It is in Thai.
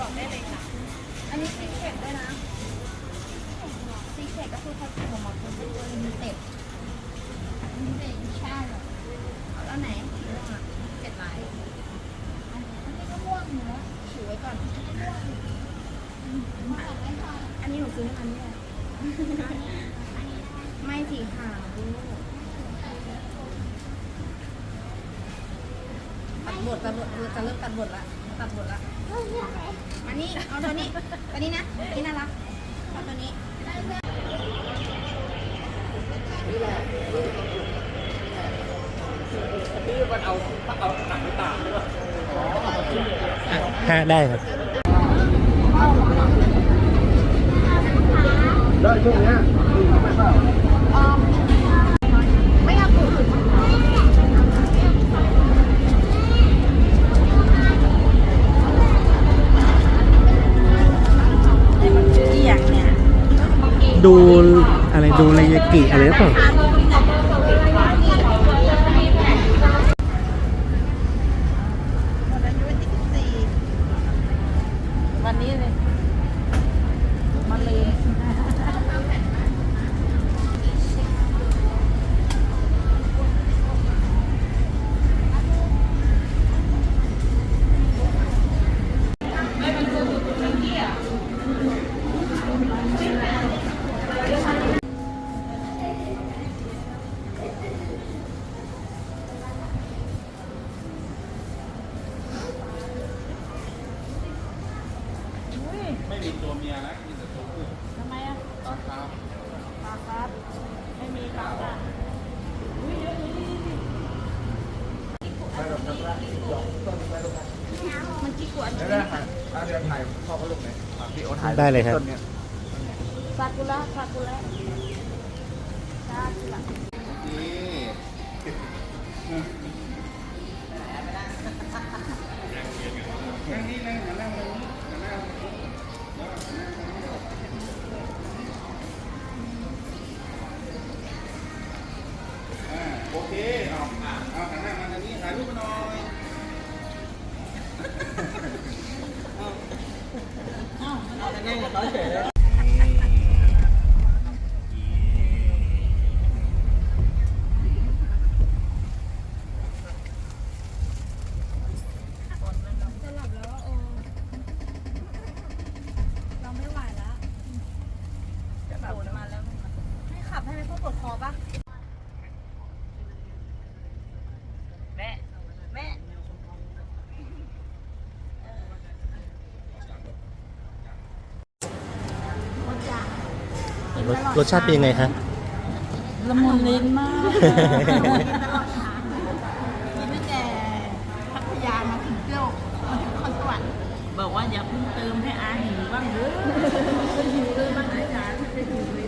บอกได้เลยค่ะ อันนี้ซีเค็ดด้วยนะซีเค็ดก็คือเขาทำออกมาเป็นตัวลิมิเต็ดลิมิเต็ดใช่เหรอเอาแล้วไหนม่วงอะเจ็ดลายอันนี้ก็ม่วงอยู่แล้วถือไว้ก่อนอันนี้หนูซื้อให้มันเนี่ยไม่สีขาวลูกตัดบทตัดบทคือจะเริ่มตัดบทละตัดบทละมา นี่เอาตัวนี้ ตัวนี้นะตัวนี้น่ารักเอาตัวนี้ห้าได้ครับแล้วช่วงเนี้ย ดูอะไรดูไรยากิอะไรหรือเปล่าวันนี้เลย ไม่มีตัวเมียนะมีแต่ตัวผู้ทำไมอะตาขาวปลาครับ ไม่มีปลาอะไปแบบนั้นละดอกต้นไปตรงนั้นมันกี่ขวดแล้วได้ถ่ายถ้าเดี๋ยวถ่ายพ่อเขาลงไหนอะพี่โอถ่ายได้เลยครับ ต้นนี้ยซากุระซากุระซากุระนี่นั่งนี่นั่งหันหน้ามาตรง โอเค เอาเอาหันหน้ามาทางนี้ถ่ายรูปมาหน่อยจะหลับแล้วโอ้เราไม่ไหวแล้วจะแบบมาแล้วให้ขับให้ไหมเพราะปวดคอปะแม่แม่ รสรสชาติเป็นยังไงครับละมุนลิ้นมากกินตลอดทางกินตั้งแต่พัทยามาถึงเที่ยวมาถึงคอนสวรรค์บอกว่าอย่าเพิ่งเติมให้อาหิวบ้างเด้อหิวเลยบ้างอาจารย์